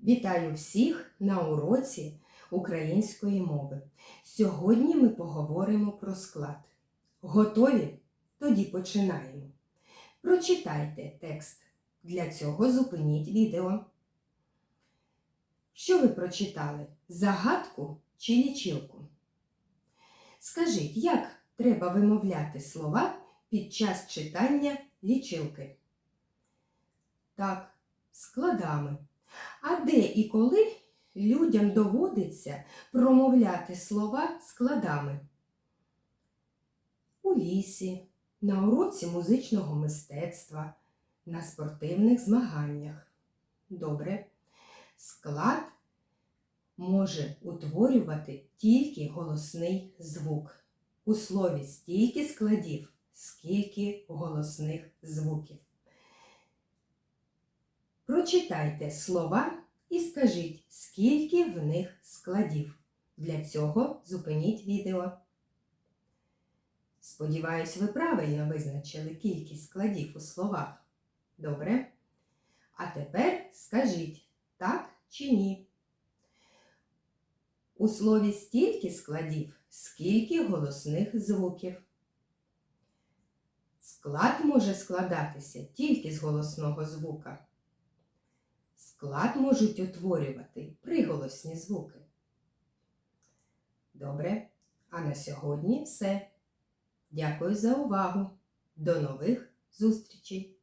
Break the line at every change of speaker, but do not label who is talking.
Вітаю всіх на уроці української мови. Сьогодні ми поговоримо про склад. Готові? Тоді починаємо. Прочитайте текст. Для цього зупиніть відео. Що ви прочитали? Загадку чи лічилку? Скажіть, як треба вимовляти слова під час читання лічилки? Так, складами. А де і коли людям доводиться промовляти слова складами? У лісі, на уроці музичного мистецтва, на спортивних змаганнях. Добре. Склад може утворювати тільки голосний звук. У слові стільки складів, скільки голосних звуків. Прочитайте слова і скажіть, скільки в них складів. Для цього зупиніть відео. Сподіваюсь, ви правильно визначили кількість складів у словах. Добре? А тепер скажіть так чи ні. У слові стільки складів, скільки голосних звуків. Склад може складатися тільки з голосного звука. Склад можуть утворювати приголосні звуки. Добре, а на сьогодні все. Дякую за увагу. До нових зустрічей!